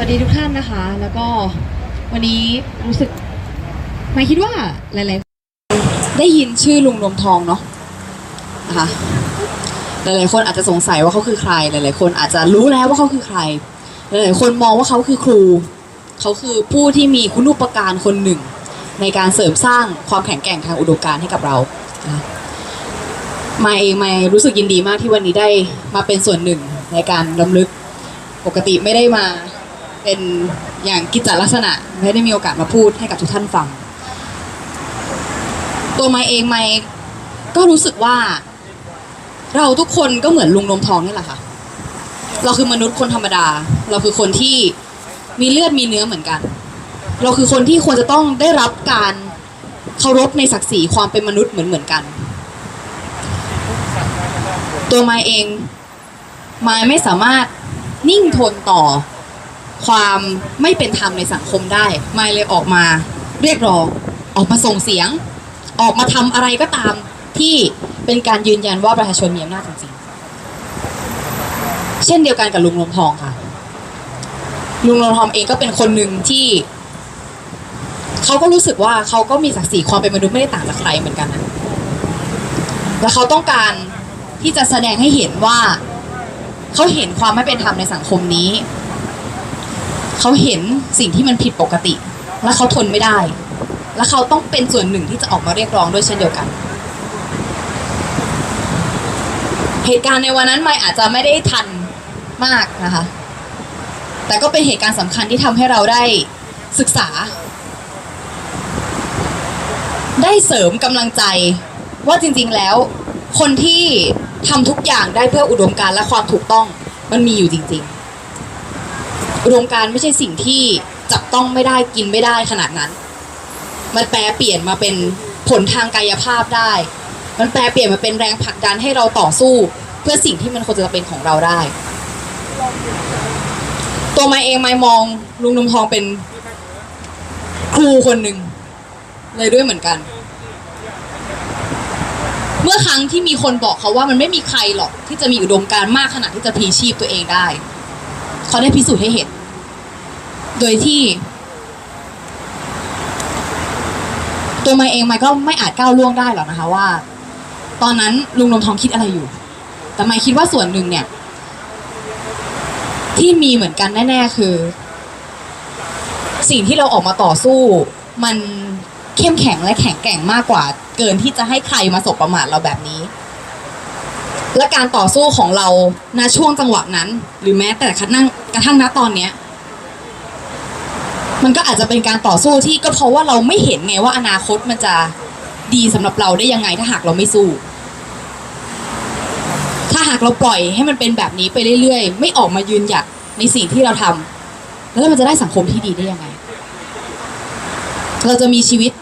วัสดีทุกท่านนะคะ แล้วก็วันนี้รู้สึกไม่คิดว่าหลายๆ ได้ยินชื่อลุงนมทองเนาะนะคะหลายๆคนอาจจะสงสัยว่าเขาคือใคร หลายๆ คนอาจจะรู้แล้วว่าเขาคือใคร หลายๆ คนมองว่าเขาคือครู เขาคือผู้ที่มีคุณูปการคนหนึ่ง ในการเสริมสร้างความแข็งแกร่งทางอุดมการณ์ให้กับเรามาเองมารู้สึกยินดีมากที่วันนี้ได้มาเป็นส่วนหนึ่งในการรำลึกปกติไม่ได้มา เป็นอย่างกิจลักษณะไม่ได้มีโอกาสมาพูดให้กับทุกท่านฟัง ตัวไมาเองไมาก็รู้สึกว่า เราทุกคนก็เหมือนลุงนมทองนี่แหละค่ะ เราคือมนุษย์คนธรรมดา เราคือคนที่มีเลือดมีเนื้อเหมือนกัน เราคือคนที่ควรจะต้องได้รับการเคารพในศักดิ์ศรีความเป็นมนุษย์เหมือนเหมือนกัน ตัวไมายเองมไม่สามารถนิ่งทนต่อ ความไม่เป็นธรรมในสังคมได้มาเลยออกมาเรียกร้องออกมาส่งเสียง ออกมาทำอะไรก็ตามที่เป็นการยืนยันว่าประชาชนมีอำนาจจริงๆเช่นเดียวกันกับลุงลมทองค่ะ ลุงลมทองเองก็เป็นคนหนึ่งที่เขาก็รู้สึกว่าเขาก็มีศักดิ์ศรีความเป็นมนุษย์ไม่ได้ต่างจากใครเหมือนกันนะและเขาต้องการที่จะแสดงให้เห็นว่า เขาเห็นความไม่เป็นธรรมในสังคมนี้ เขาเห็นสิ่งที่มันผิดปกติ และเขาทนไม่ได้ และเขาต้องเป็นส่วนหนึ่งที่จะออกมาเรียกร้องด้วยเช่นเดียวกัน เหตุการณ์ในวันนั้นไม่อาจจะไม่ได้ทันมากนะคะ แต่ก็เป็นเหตุการณ์สำคัญที่ทำให้เราได้ศึกษา ได้เสริมกำลังใจว่าจริงๆแล้ว คนที่ทำทุกอย่างได้เพื่ออุดมการณ์และความถูกต้องมันมีอยู่จริง ๆ อุดมการไม่ใช่สิ่งที่จับต้องไม่ได้กินไม่ได้ขนาดนั้น มันแปลเปลี่ยนมาเป็นผลทางกายภาพได้ มันแปลเปลี่ยนมาเป็นแรงผลักดันให้เราต่อสู้ เพื่อสิ่งที่มันควรจะเป็นของเราได้ ตัวไมาเองไม่มองลุงนมทองเป็นครูคนหนึ่งเลยด้วยเหมือนกัน เมื่อครั้งที่มีคนบอกเขาว่ามันไม่มีใครหรอกที่จะมีอุดมการณ์มากขนาดที่จะพีชีพตัวเองได้ เขาได้พิสูจน์ให้เห็น โดยที่ ตัวมาเองมันก็ไม่อาจก้าวล่วงได้หรอกนะคะว่า ตอนนั้นลุงนมทองคิดอะไรอยู่ แต่ไม่คิดว่าส่วนหนึ่งเนี่ย ที่มีเหมือนกันแน่ ๆ คือ สิ่งที่เราออกมาต่อสู้ มันเข้มแข็งและแข็งแกร่งมากกว่า เกินที่จะให้ใครมาสบประมาทเราแบบนี้และการต่อสู้ของเราณช่วงจังหวะนั้น หรือแม้แต่กระทั่งกระทั่งณตอนเนี้ย มันก็อาจจะเป็นการต่อสู้ที่ก็เพราะว่าเราไม่เห็นไงว่าอนาคตมันจะดีสำหรับเราได้ยังไงถ้าหากเราไม่สู้ ถ้าหากเราปล่อยให้มันเป็นแบบนี้ไปเรื่อยๆ ไม่ออกมายืนหยัดในสิ่งที่เราทำแล้วมันจะได้สังคมที่ดีได้ยังไง เราจะมีชีวิต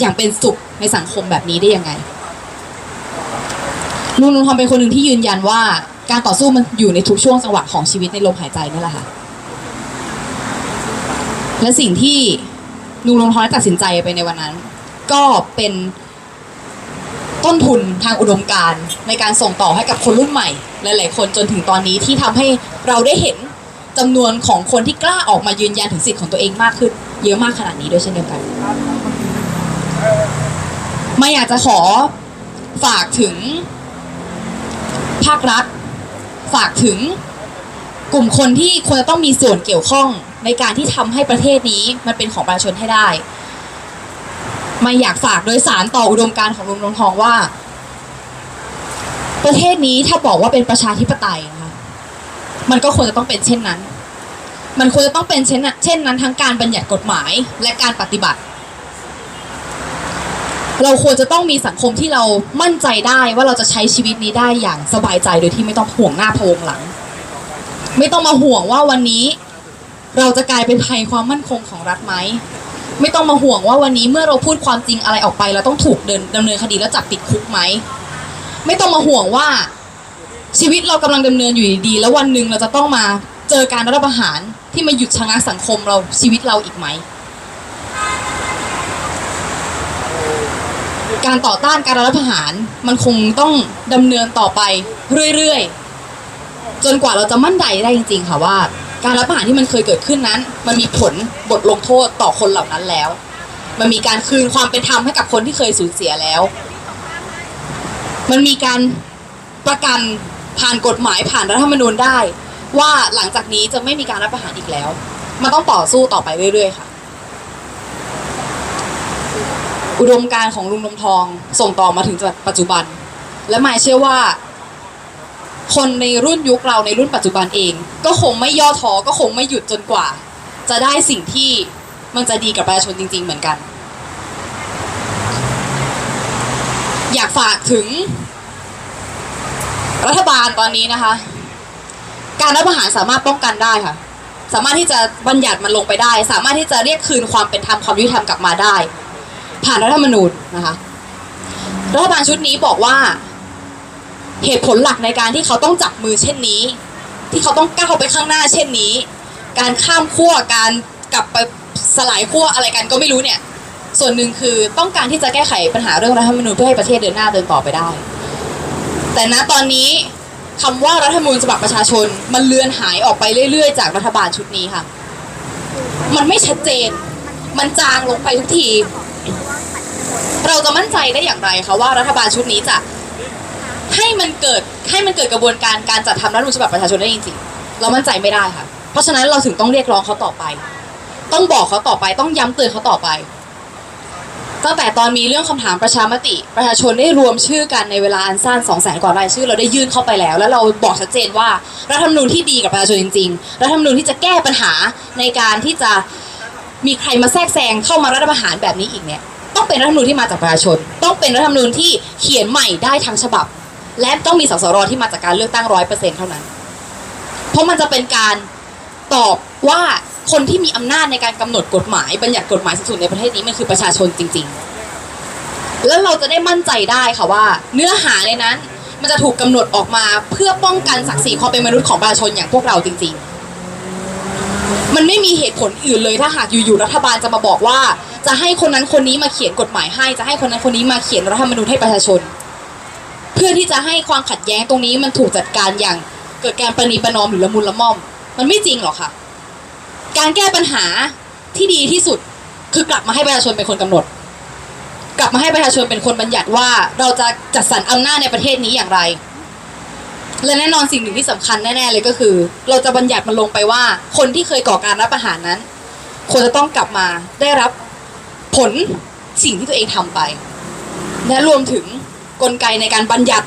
อย่างเป็นสุขในสังคมแบบนี้ได้ยังไงลุงลุงทอมเป็นคนหนึ่งที่ยืนยันว่า การต่อสู้มันอยู่ในทุกช่วงจังหวะของชีวิตในลมหายใจนี่แหละค่ะ และสิ่งที่ลุงลงทอนตัดสินใจไปในวันนั้น ก็เป็นต้นทุนทางอุดมการณ์ในการส่งต่อให้กับคนรุ่นใหม่ หลาย ๆ คนจนถึงตอนนี้ที่ทำให้เราได้เห็นจำนวนของคนที่กล้าออกมายืนยันถึงสิทธิ์ของตัวเองมากขึ้น เยอะมากขนาดนี้ด้วยเช่นเดียวกัน ไม่อยากจะขอฝากถึงภาครัฐ ฝากถึงกลุ่มคนที่ควรจะต้องมีส่วนเกี่ยวข้อง ในการที่ทำให้ประเทศนี้มันเป็นของประชาชนให้ได้ไม่อยากฝากโดยสารต่ออุดมการของลุงลงทองว่า ประเทศนี้ถ้าบอกว่าเป็นประชาธิปไตยนะคะมันก็ควรจะต้องเป็นเช่นนั้น มันควรจะต้องเป็นเช่นนั้นเช่นนั้นทั้งการบัญญัติกฎหมายและการปฏิบัติ เราควรจะต้องมีสังคมที่เรามั่นใจได้ว่าเราจะใช้ชีวิตนี้ได้อย่างสบายใจโดยที่ไม่ต้องห่วงหน้าพวงหลัง ไม่ต้องมาห่วงว่าวันนี้ เราจะกลายเป็นภัยความมั่นคงของรัฐไหมไม่ต้องมาห่วงว่าวันนี้เมื่อเราพูดความจริงอะไรออกไป เราต้องถูกเดินดำเนินคดีแล้วจับติดคุกไหมไม่ต้องมาห่วงว่าชีวิตเรากำลังดำเนินอยู่ดีๆแล้ววันหนึ่งเราจะต้องมาเจอการรัฐประหารที่มาหยุดชะงักสังคมเราชีวิตเราอีกไหม การต่อต้านการรัฐประหารมันคงต้องดำเนินต่อไปเรื่อยๆ จนกว่าเราจะมั่นใจได้จริง ๆ ค่ะว่า การรัฐประหารที่มันเคยเกิดขึ้นนั้น มันมีผลบทลงโทษต่อคนเหล่านั้นแล้ว มันมีการคืนความเป็นธรรมให้กับคนที่เคยสูญเสียแล้ว มันมีการประกันผ่านกฎหมายผ่านรัฐธรรมนูญได้ ว่าหลังจากนี้จะไม่มีการรัฐประหารอีกแล้ว มันต้องต่อสู้ต่อไปเรื่อยๆค่ะ อุดมการของลุงนมทองส่งต่อมาถึงปัจจุบัน และหมายเชื่อว่า คนในรุ่นยุคเราในรุ่นปัจจุบันเอง ก็คงไม่ย่อท้อก็คงไม่หยุดจนกว่า จะได้สิ่งที่มันจะดีกับประชาชนจริง ๆ เหมือนกัน อยากฝากถึง รัฐบาลตอนนี้นะคะ การรัฐประหารสามารถป้องกันได้ค่ะ สามารถที่จะบัญญัติมันลงไปได้ สามารถที่จะเรียกคืนความเป็นธรรมความยุติธรรมกลับมาได้ ผ่านรัฐธรรมนูญนะคะรัฐบาลชุดนี้บอกว่า เหตุผลหลักในการที่เขาต้องจับมือเช่นนี้ ที่เขาต้องก้าวไปข้างหน้าเช่นนี้ การข้ามขั้วการกลับไปสลายขั้วอะไรกันก็ไม่รู้เนี่ย ส่วนหนึ่งคือต้องการที่จะแก้ไขปัญหาเรื่องรัฐธรรมนูญเพื่อให้ประเทศเดินหน้าเดินต่อไปได้ แต่ณตอนนี้คำว่ารัฐธรรมนูญฉบับประชาชนมันเลือนหายออกไปเรื่อย ๆ จากรัฐบาลชุดนี้ค่ะ มันไม่ชัดเจน มันจางลงไปทุกที เราจะมั่นใจได้อย่างไรคะว่ารัฐบาลชุดนี้จะ ให้มันเกิดให้มันเกิดกระบวนการการจัดทำรัฐธรรมนูญฉบับประชาชนได้จริงๆเรามั่นใจไม่ได้ค่ะ เพราะฉะนั้นเราถึงต้องเรียกร้องเขาต่อไป ต้องบอกเขาต่อไปต้องย้ำเตือนเขาต่อไปตั้งแต่ตอนมีเรื่องคำถามประชามติ ประชาชนได้รวมชื่อกันในเวลาอันสั้น2 0 0แสนกว่ารายชื่อ เราได้ยื่นเข้าไปแล้ว แล้วเราบอกชัดเจนว่ารัฐธรรมนูญที่ดีกับประชาชนจริงๆรัฐธรรมนูญที่จะแก้ปัญหาในการที่จะมีใครมาแทรกแซงเข้ามารัฐประหารแบบนี้อีกเนี่ยต้องเป็นรัฐธรรมนูญที่มาจากประชาชน ต้องเป็นรัฐธรรมนูญที่เขียนใหม่ได้ทั้งฉบับ และต้องมีสสรที่มาจากการเลือกตั้งร้อยเปอร์เซ็นต์เท่านั้น เพราะมันจะเป็นการตอบว่าคนที่มีอำนาจในการกำหนดกฎหมายบัญญัติกฎหมายสูงสุดในประเทศนี้มันคือประชาชนจริง ๆ แล้วเราจะได้มั่นใจได้ค่ะว่า เนื้อหาในนั้นมันจะถูกกำหนดออกมาเพื่อป้องกันศักดิ์ศรีความเป็นมนุษย์ของประชาชนอย่างพวกเราจริง ๆมันไม่มีเหตุผลอื่นเลยถ้าหากอยู่ๆรัฐบาลจะมาบอกว่า จะให้คนนั้นคนนี้มาเขียนกฎหมายให้ จะให้คนนั้นคนนี้มาเขียนรัฐธรรมนูญให้ประชาชน เพื่อที่จะให้ความขัดแย้งตรงนี้มันถูกจัดการอย่างเกิดการประนีประนอมหรือละมุนละม่อม มันไม่จริงหรอกค่ะ การแก้ปัญหาที่ดีที่สุดคือกลับมาให้ประชาชนเป็นคนกำหนด กลับมาให้ประชาชนเป็นคนบัญญัติว่าเราจะจัดสรรอำนาจในประเทศนี้อย่างไร และแน่นอนสิ่งหนึ่งที่สำคัญแน่ๆเลยก็คือ เราจะบัญญัติมันลงไปว่า คนที่เคยก่อการรับประหารนั้นควรจะต้องกลับมาได้รับผลสิ่งที่ตัวเองทำไป และรวมถึง กลไกในการบัญญัติ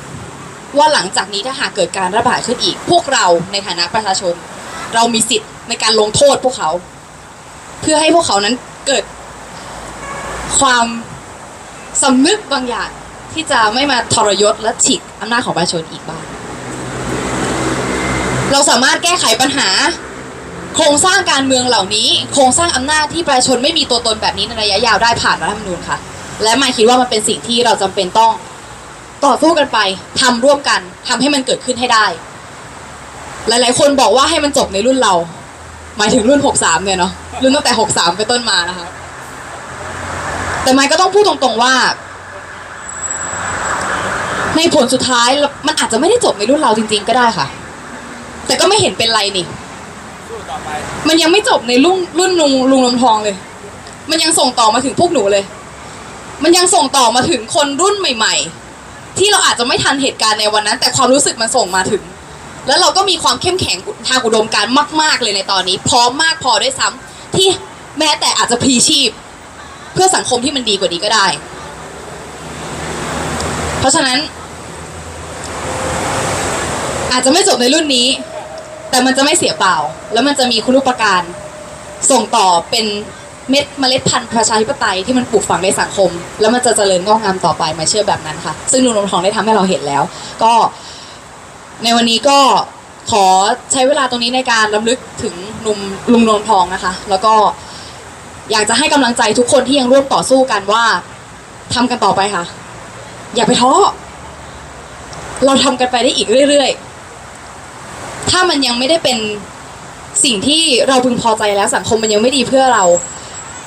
ว่าหลังจากนี้ถ้าหากเกิดการระบาดขึ้นอีก พวกเราในฐานะประชาชน เรามีสิทธิ์ในการลงโทษพวกเขา เพื่อให้พวกเขานั้นเกิด ความสำนึกบางอย่างที่จะไม่มาทรยศและฉีกอำนาจของประชาชนอีกบ้างเราสามารถแก้ไขปัญหา โครงสร้างการเมืองเหล่านี้ โครงสร้างอำนาจที่ประชาชนไม่มีตัวตนแบบนี้ในระยะยาวได้ผ่านรัฐธรรมนูญค่ะ และหมายคิดว่ามันเป็นสิ่งที่เราจำเป็นต้อง ต่อสู้กันไปทำร่วมกันทำให้มันเกิดขึ้นให้ได้ หลาย ๆ คนบอกว่าให้มันจบในรุ่นเรา หมายถึงรุ่น63เนี่ยเนาะรุ่นตั้งแต่63ไปต้นมานะคะ แต่ไมค์ก็ต้องพูดตรงๆว่า ในผลสุดท้ายมันอาจจะไม่ได้จบในรุ่นเราจริง ๆ ก็ได้ค่ะ แต่ก็ไม่เห็นเป็นไรนี่มันยังไม่จบในรุ่นรุ่นลุงลุงลมทองเลย มันยังส่งต่อมาถึงพวกหนูเลย มันยังส่งต่อมาถึงคนรุ่นใหม่ ๆ ที่เราอาจจะไม่ทันเหตุการณ์ในวันนั้น แต่ความรู้สึกมันส่งมาถึง แล้วเราก็มีความเข้มแข็งทางอุดมการณ์มาก ๆ เลยในตอนนี้ พร้อมมากพอด้วยซ้ำที่แม้แต่อาจจะพลีชีพ เพื่อสังคมที่มันดีกว่านี้ก็ได้ เพราะฉะนั้น อาจจะไม่จบในรุ่นนี้ แต่มันจะไม่เสียเปล่า แล้วมันจะมีคุณูปการส่งต่อเป็น เม็ดเมล็ดพันธุ์ประชาธิปไตยที่มันปลูกฝังในสังคม แล้วมันจะเจริญงอกงามต่อไปมาเชื่อแบบนั้นค่ะ ซึ่งลุงนมทองได้ทำให้เราเห็นแล้ว ก็ในวันนี้ก็ขอใช้เวลาตรงนี้ในการรำลึกถึงลุงลุงนมทองนะคะ แล้วก็อยากจะให้กำลังใจทุกคนที่ยังร่วมต่อสู้กันว่าทำกันต่อไปค่ะ อย่าไปท้อเราทำกันไปได้อีกเรื่อยๆถ้ามันยังไม่ได้เป็นสิ่งที่เราพึงพอใจแล้วสังคมมันยังไม่ดีเพื่อเรา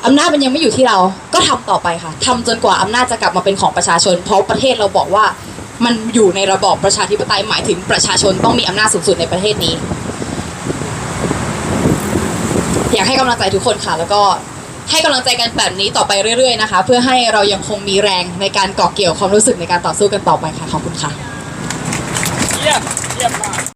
อำนาจมันยังไม่อยู่ที่เรา ก็ทำต่อไปค่ะทำจนกว่าอำนาจจะกลับมาเป็นของประชาชน เพราะประเทศเราบอกว่ามันอยู่ในระบอบประชาธิปไตยหมายถึงประชาชนต้องมีอำนาจสูงสุดในประเทศนี้ อยากให้กำลังใจทุกคนค่ะ แล้วก็ให้กำลังใจกันแบบนี้ต่อไปเรื่อยๆนะคะ เพื่อให้เรายังคงมีแรงในการเกาะเกี่ยวความรู้สึกในการต่อสู้กันต่อไปค่ะขอบคุณค่ะ เยี่ยมเยี่ยมมาก